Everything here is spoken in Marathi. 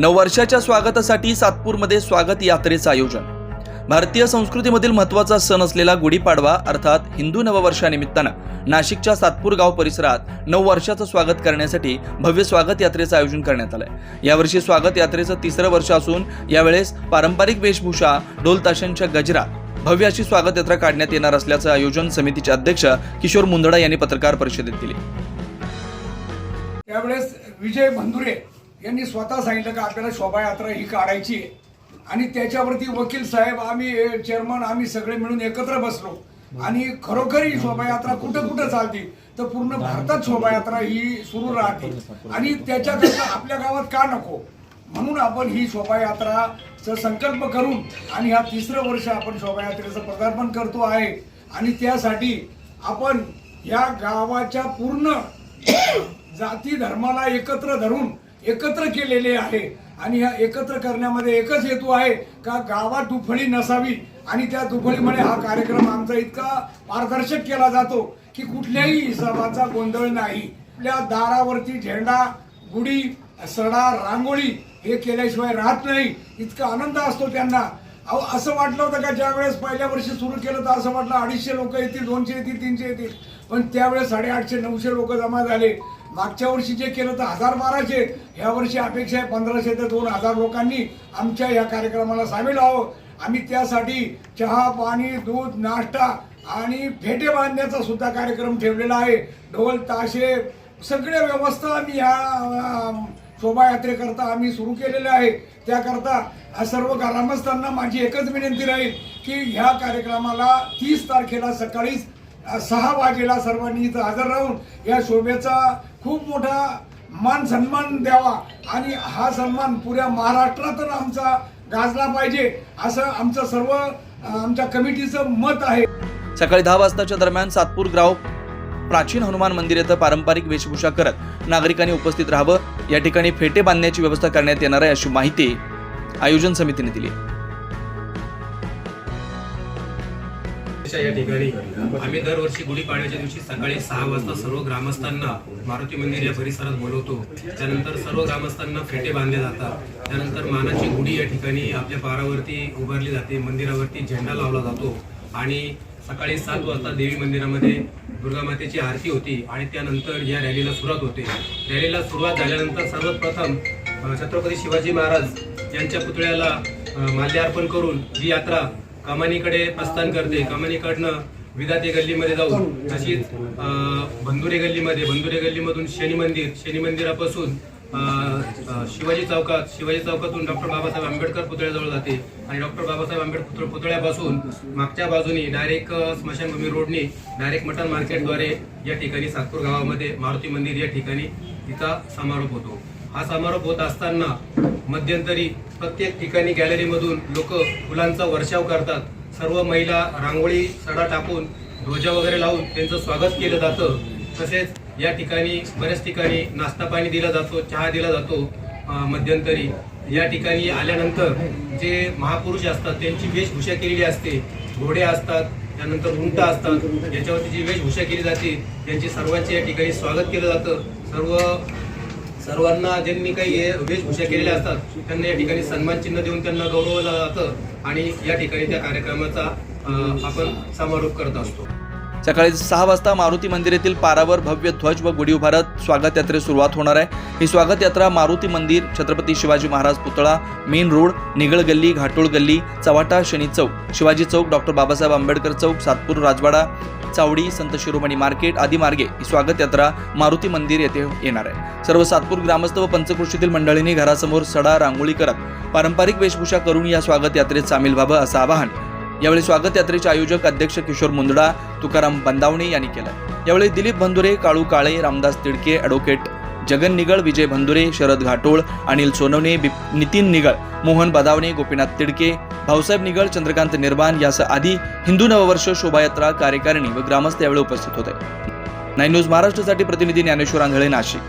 नववर्षाच्या स्वागतासाठी सातपूरमध्ये स्वागत यात्रेचं आयोजन. भारतीय संस्कृतीमधील महत्त्वाचा सण असलेला गुढीपाडवा अर्थात हिंदू नववर्षानिमित्तानं नाशिकच्या सातपूर गाव परिसरात नऊ वर्षाचं स्वागत करण्यासाठी भव्य स्वागत यात्रेचं आयोजन करण्यात आलंय. यावर्षी स्वागत यात्रेचं तिसरं वर्ष असून यावेळेस पारंपरिक वेशभूषा ढोलताशांच्या गजरा भव्य अशी स्वागत यात्रा काढण्यात येणार असल्याचं आयोजन समितीचे अध्यक्ष किशोर मुंदडा यांनी पत्रकार परिषदेत दिली. त्यावेळेस विजय यांनी स्वतः सांगितलं की आपल्याला शोभायात्रा ही काढायची आहे. आणि त्याच्यावरती वकील साहेब आम्ही चेअरमन आम्ही सगळे मिळून एकत्र बसलो. आणि खरोखर ही शोभायात्रा कुठं कुठं चालते? तर पूर्ण भारतात शोभायात्रा ही सुरू राहते. आणि त्याच्याकरता आपल्या गावात का नको? म्हणून आपण ही शोभायात्रा संकल्प करून आणि हा तिसरं वर्ष आपण शोभायात्रेचं पदार्पण करतो आहे. आणि त्यासाठी आपण या गावाच्या पूर्ण जाती धर्माला एकत्र धरून एकत्र केलेले आहे. आणि या एकत्र करण्यामध्ये एकच हेतू आहे का गावात दुफळी नसावी. आणि त्या दुफळीमुळे हा कार्यक्रम आमचा इतका पारदर्शक केला जातो की कुठल्याही हिसाबाचा गोंधळ नाही. आपल्या दारावरती झेंडा गुढी सडा रांगोळी हे केल्याशिवाय राहत नाही. इतका आनंद असतो त्यांना. अहो असं वाटलं होतं का ज्या वेळेस पहिल्या वर्षी सुरू केलं तर असं वाटलं अडीचशे लोक येतील दोनशे येतील तीनशे येतील. पण त्यावेळेस साडेआठशे नऊशे लोक जमा झाले. मागच्या वर्षी जे केलं तर हजार बाराशे ह्या वर्षी अपेक्षा आहे पंधराशे ते दोन हजार लोकांनी आमच्या या कार्यक्रमाला सामील व्हावं. आम्ही त्यासाठी चहा पाणी दूध नाश्ता आणि फेटे बांधण्याचा सुद्धा कार्यक्रम ठेवलेला आहे. ढोल ताशे सगळ्या व्यवस्था आम्ही ह्या शोभायात्रेकरता आम्ही सुरू केलेले आहे. त्याकरता सर्व ग्रामस्थांना माझी एकच विनंती राहील की ह्या कार्यक्रमाला तीस तारखेला सकाळी सहा वाजेला सर्वांनी इथं हजर राहून या शोभेचा खूप मोठा मान सन्मान द्यावा आणि हा सन्मान पुऱ्या महाराष्ट्रात आमचा गाजला पाहिजे असं आमचं सर्व आमच्या कमिटीचं मत आहे. सकाळी दहा वाजताच्या दरम्यान सातपूर ग्राव प्राचीन हनुमान मंदिर येथे पारंपरिक वेशभूषा करत नागरिकांनी उपस्थित राहावं. या ठिकाणी फेटे बांधण्याची व्यवस्था करण्यात येणार आहे अशी माहिती आयोजन समितीने दिली या ठिकाणी आम्ही दरवर्षी गुढीपाडव्याच्या दिवशी सकाळी सहा वाजता सर्व ग्रामस्थांना मारुती मंदिर या परिसरात बोलवतो. त्यानंतर सर्व ग्रामस्थांना फेटे बांधले जातात. त्यानंतर मानाची गुढी या ठिकाणी आपल्या पारावरती उभारली जाते. मंदिरावरती झेंडा लावला जातो. आणि सकाळी सात वाजता देवी मंदिरामध्ये दुर्गा मातेची आरती होती आणि त्यानंतर या रॅलीला सुरुवात होते. रॅलीला सुरुवात झाल्यानंतर सर्वप्रथम प्रथम छत्रपती शिवाजी महाराज यांच्या पुतळ्याला अ, माल्यार्पण करून ही यात्रा कमानीकडे प्रस्थान करते. कमानीकडनं विदाते गल्लीमध्ये जाऊन तशीच बंधुरे गल्लीमध्ये बंधुरे गल्लीमधून शनी मंदिर शनी मंदिरापासून शिवाजी चौकात शिवाजी चौकातून डॉक्टर बाबासाहेब आंबेडकर पुतळ्याजवळ जाते. आणि डॉक्टर बाबासाहेब आंबेडकर पुतळ्यापासून मागच्या बाजूनी डायरेक्ट स्मशानभूमी रोडनी डायरेक्ट मटन मार्केटद्वारे या ठिकाणी सातपूर गावामध्ये मारुती मंदिर या ठिकाणी तिचा समारोप होतो. हा समारोप होत असताना मध्यंतरी प्रत्येक ठिकाणी गॅलरीमधून लोक फुलांचा वर्षाव करतात. सर्व महिला रांगोळी सडा टाकून ध्वजा वगैरे लावून त्यांचं स्वागत केलं जातं. तसेच या ठिकाणी बऱ्याच ठिकाणी नाश्ता पाणी दिला जातो चहा दिला जातो मध्यंतरी. या ठिकाणी आल्यानंतर जे महापुरुष असतात त्यांची वेशभूषा केलेली असते. घोडे असतात त्यानंतर उंट असतात. याच्यावरती जी वेशभूषा केली जाते त्यांची सर्वांचे या ठिकाणी स्वागत केलं जातं. सर्व सर्वांना ज्यांनी काही वेशभूषा केलेल्या असतात त्यांना या ठिकाणी सन्मान चिन्ह देऊन त्यांना गौरवलं जातं आणि या ठिकाणी त्या कार्यक्रमाचा आपण समारोप करत असतो. सकाळी सहा वाजता मारुती मंदिर येथील पारावर भव्य ध्वज व गुढी उभारत स्वागत यात्रेस सुरुवात होणार आहे. ही स्वागत यात्रा मारुती मंदिर छत्रपती शिवाजी महाराज पुतळा मेन रोड निगळ गल्ली घाटोळ गल्ली चवाटा शनी चौक शिवाजी चौक डॉक्टर बाबासाहेब आंबेडकर चौक सातपूर राजवाडा चावडी संत शिरोमणी मार्केट आदी मार्गे ही स्वागत यात्रा मारुती मंदिर येथे येणार आहे. सर्व सातपूर ग्रामस्थ व पंचकृषीतील मंडळींनी घरासमोर सडा रांगोळी करत पारंपरिक वेशभूषा करून या स्वागत यात्रेत सामील व्हावं असं आवाहन यावेळी स्वागत यात्रेचे आयोजक अध्यक्ष किशोर मुंदडा तुकाराम बंदावणे यांनी केलं. यावेळी दिलीप भंदुरे काळू काळे रामदास तिडके ॲडव्होकेट जगन निगळ विजय भंदुरे शरद घाटोळ अनिल सोनवणे नितीन निगळ मोहन बदावणे गोपीनाथ तिडके भाऊसाहेब निगळ चंद्रकांत निर्माण यासह आधी हिंदू नववर्ष शोभायात्रा कार्यकारिणी व ग्रामस्थ यावेळी उपस्थित होते. नाईन न्यूज महाराष्ट्रासाठी प्रतिनिधी ज्ञानेश्वर आंधळे नाशिक.